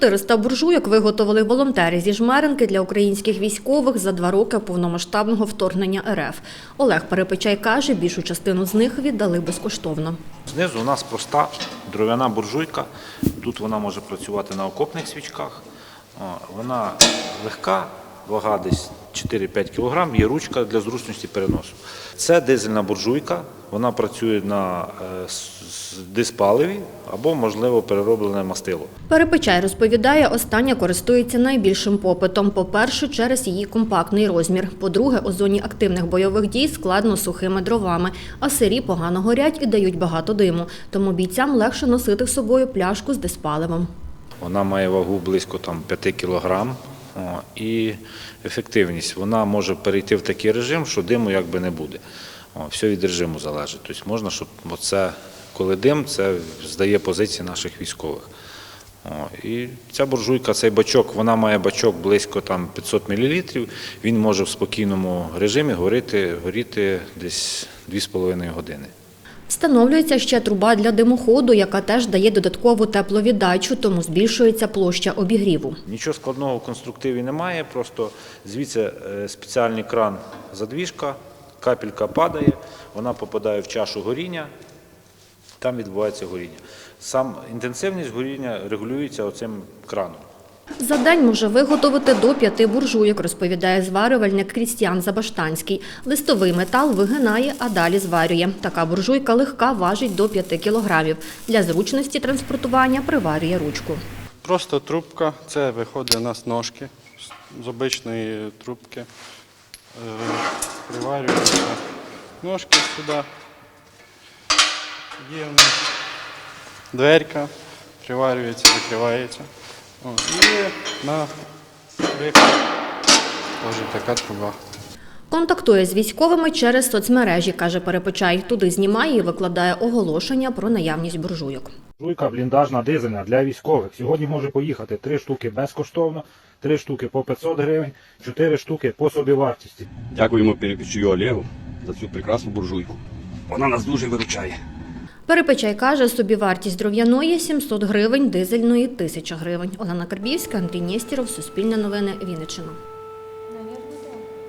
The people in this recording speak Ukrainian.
400 буржуйок виготовили волонтери зі жмеренки для українських військових за два роки повномасштабного вторгнення РФ. Олег Перепечай каже, більшу частину з них віддали безкоштовно. Знизу у нас проста дров'яна буржуйка. Тут вона може працювати на окопних свічках. Вона легка, вага десь 4-5 кг, є ручка для зручності переносу. Це дизельна буржуйка, вона працює на е, диспаливі або, можливо, перероблене мастило. Перепечай розповідає, остання користується найбільшим попитом. По-перше, через її компактний розмір. По-друге, у зоні активних бойових дій складно сухими дровами, а сирі погано горять і дають багато диму. Тому бійцям легше носити з собою пляшку з диспаливом. Вона має вагу близько там, 5 кг. І ефективність. Вона може перейти в такий режим, що диму якби не буде. Все від режиму залежить. Тобто можна, щоб бо це, коли дим, це здає позиції наших військових. І ця буржуйка, цей бачок, вона має бачок близько там, 500 мл. Він може в спокійному режимі горіти, горіти десь 2,5 години. Встановлюється ще труба для димоходу, яка теж дає додаткову тепловіддачу, тому збільшується площа обігріву. Нічого складного в конструктиві немає, просто звідси е, спеціальний кран задвіжка, капелька падає, вона попадає в чашу горіння, там відбувається горіння. Сам інтенсивність горіння регулюється оцим краном. За день може виготовити до п'яти буржуйок, розповідає зварювальник Крістіан Забаштанський. Листовий метал вигинає, а далі зварює. Така буржуйка легка, важить до 5 кілограмів. Для зручності транспортування приварює ручку. Просто трубка, це виходить у нас ножки з- з обичної трубки. Приварюються ножки сюди. Є в нас дверка, приварюється, закривається. О, на вихід теж така труба. Контактує з військовими через соцмережі, каже Перепочай. Туди знімає і викладає оголошення про наявність буржуйок. Жуйка бліндажна дизельна для військових. Сьогодні може поїхати три штуки безкоштовно, три штуки по 500 гривень, чотири штуки по собівартості. Дякуємо Перепічую Олегу за цю прекрасну буржуйку. Вона нас дуже виручає. Перепечай каже, собівартість дров'яної 700 гривень, дизельної 1000 гривень. Олена Карбівська, Андрій Нєстіров, Суспільне новини, Вінниччина.